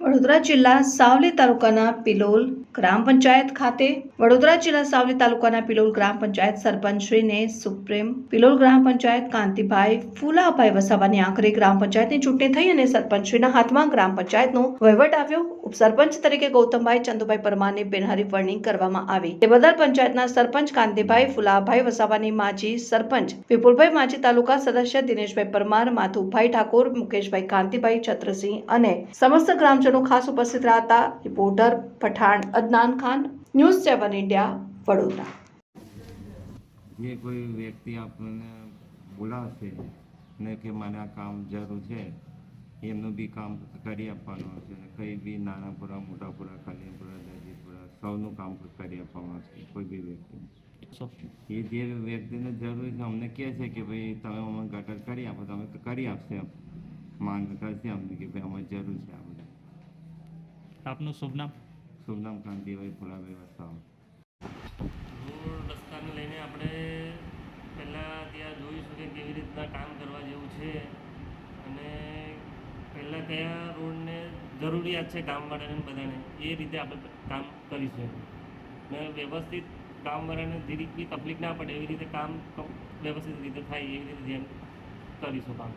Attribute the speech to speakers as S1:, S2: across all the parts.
S1: વડોદરા જિલ્લા સાવલી તાલુકાના પિલોલ ગ્રામ પંચાયત ખાતે વડોદરા જિલ્લા સાવલી તાલુકાના પિલોલ ગ્રામ પંચાયત સરપંચશ્રીને સુપ્રીમ પિલોલ ગ્રામ પંચાયત કાંતિભાઈ ફુલાભાઈ વસાવાની આખરે ગ્રામ પંચાયતની ચૂંટણી થઈ અને સરપંચશ્રીના હાથમાં ગ્રામ પંચાયતનો વહીવટ આવ્યો. ઉપસરપંચ તરીકે ગૌતમભાઈ ચંદુભાઈ પરમારની બિનહરીફ વરણી કરવામાં આવી. તે બદલ પંચાયતના સરપંચ કાંતિભાઈ ફુલાભાઈ વસાવાની માજી સરપંચ, વિપુલભાઈ માજી તાલુકા સદસ્ય દિનેશભાઈ પરમાર માથુભાઈ ઠાકોર, મુકેશભાઈ કાંતિભાઈ, છત્રસિંહ અને સમસ્ત ગ્રામજનો ખાસ ઉપસ્થિત રહ્યા હતા reporter Pathan Adnan Khan, news seven India, Vadodara.
S2: જે કોઈ વ્યક્તિ આપણને બોલાવશે ને કે મને આ કામ જરૂર છે, એમનું બી કામ કરી આપવાનું ને કંઈ બી નાનાપુરા મોટાપુરા કલ્યાણપુરા દરજીપુરા સૌનું કામ કરી આપવાનું હશે, કોઈ બી વ્યક્તિ. એ જે વ્યક્તિને જરૂરી છે, અમને કહે છે કે ભાઈ તમે અમને ગટર કરી આપો, તમે કરી આપશે માંગ કરશે અમને કે ભાઈ અમારે જરૂર છે આ બધું.
S3: આપનું શુભ નામ?
S2: શુભનામ કાંતિભાઈ ફુલાભાઈ વસાવા.
S4: રોડ રસ્તાને લઈને આપણે પહેલાં ત્યાં જોઈશું કે કેવી રીતના કામ કરવા જેવું છે. અને પહેલાં કયા રોડને જરૂરિયાત છે ગામવાળાને બધાને? એ રીતે આપણે કામ કરીશું ને વ્યવસ્થિત ગામવાળાને ધીરી બી તકલીફ ના પડે એવી રીતે કામ વ્યવસ્થિત રીતે થાય એવી રીતે ધ્યાન કરીશું કામ.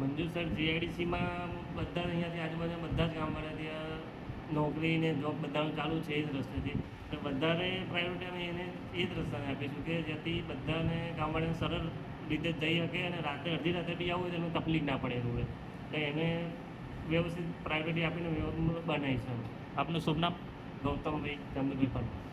S4: મંજૂર સર જીઆઈડીસીમાં બધા અહીંયાથી આજુબાજુ બધા જ ગામવાળા ત્યાં નોકરી ને જોબ બધાનું ચાલુ છે એ જ રસ્તેથી. તો બધાને પ્રાયોરિટી અમે એને એ જ રસ્તાને આપીશું કે જેથી બધાને ગામવાળાને સરળ રીતે જઈ શકે અને રાતે અડધી રાતે બી આવવું હોય તો તકલીફ ના પડે એવું એટલે એને વ્યવસ્થિત પ્રાયોરિટી આપીને બનાવીશું
S3: આપનું શુભ નામ?
S4: ગૌતમભાઈ ચંદ્રભાઈ પરમાર.